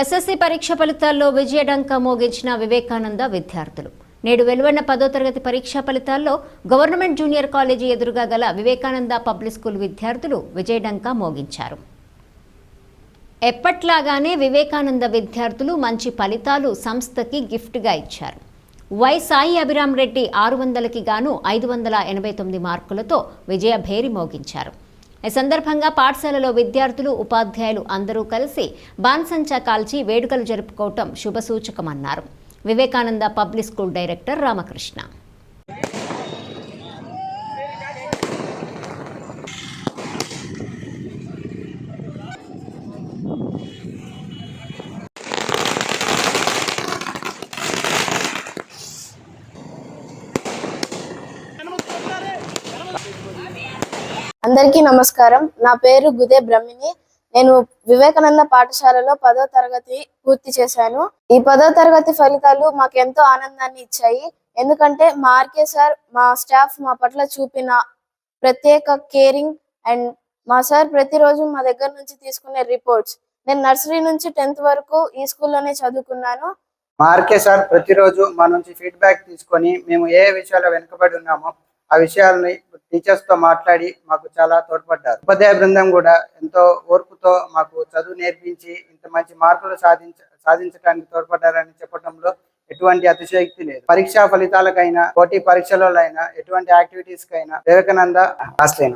SSC పరీక్ష ఫలితాల్లో విజయడంక మోగించిన వివేకానంద విద్యార్థులు. నేడు వెలువడిన పదో తరగతి పరీక్షా ఫలితాల్లో గవర్నమెంట్ జూనియర్ కాలేజీ ఎదురుగా గల వివేకానంద పబ్లిక్ స్కూల్ విద్యార్థులు విజయడంక మోగించారు. ఎప్పట్లాగానే వివేకానంద విద్యార్థులు మంచి ఫలితాలు సంస్థకి గిఫ్ట్గా ఇచ్చారు. వై సాయి అభిరామ్ రెడ్డి ఆరు వందలకి గాను ఐదు వందల ఎనభై తొమ్మిది మార్కులతో విజయ భేరి మోగించారు. ఈ సందర్భంగా పాఠశాలలో విద్యార్థులు ఉపాధ్యాయులు అందరూ కలిసి బాన్సంచా కాల్చి వేడుకలు జరుపుకోవటం శుభసూచకమన్నారు. Vivekananda public school director Ramakrishna. అందరికీ నమస్కారం. నా పేరు గుదే బ్రహ్మిణి. నేను వివేకానంద పాఠశాలలో పదో తరగతి పూర్తి చేశాను. ఈ పదో తరగతి ఫలితాలు మాకు ఎంతో ఆనందాన్ని ఇచ్చాయి. ఎందుకంటే మా ఆర్కే సార్ మా స్టాఫ్ మా పట్ల చూపిన ప్రత్యేక కేరింగ్ అండ్ మా సార్ ప్రతిరోజు మా దగ్గర నుంచి తీసుకునే రిపోర్ట్స్. నేను నర్సరీ నుంచి టెన్త్ వరకు ఈ స్కూల్లోనే చదువుకున్నాను. మా ఆర్కే సార్ ప్రతిరోజు మా నుంచి ఫీడ్బ్యాక్ తీసుకొని మేము ఏ విషయాల్లో వెనుకబడి ఉన్నామో ఆ విషయాలని టీచర్స్తో మాట్లాడి మాకు చాలా తోడ్పడ్డారు. ఉపాధ్యాయ బృందం కూడా ఎంతో ఓర్పుతో మాకు చదువు నేర్పించి ఇంత మంచి మార్కులు సాధించ సాధించడానికి తోడ్పడ్డారని చెప్పడంలో ఎటువంటి అతిశయోక్తి లేదు. పరీక్షా ఫలితాలకైనా పోటీ పరీక్షలలో అయినా ఎటువంటి యాక్టివిటీస్ కైనా వివేకానంద ఆశ్రయం.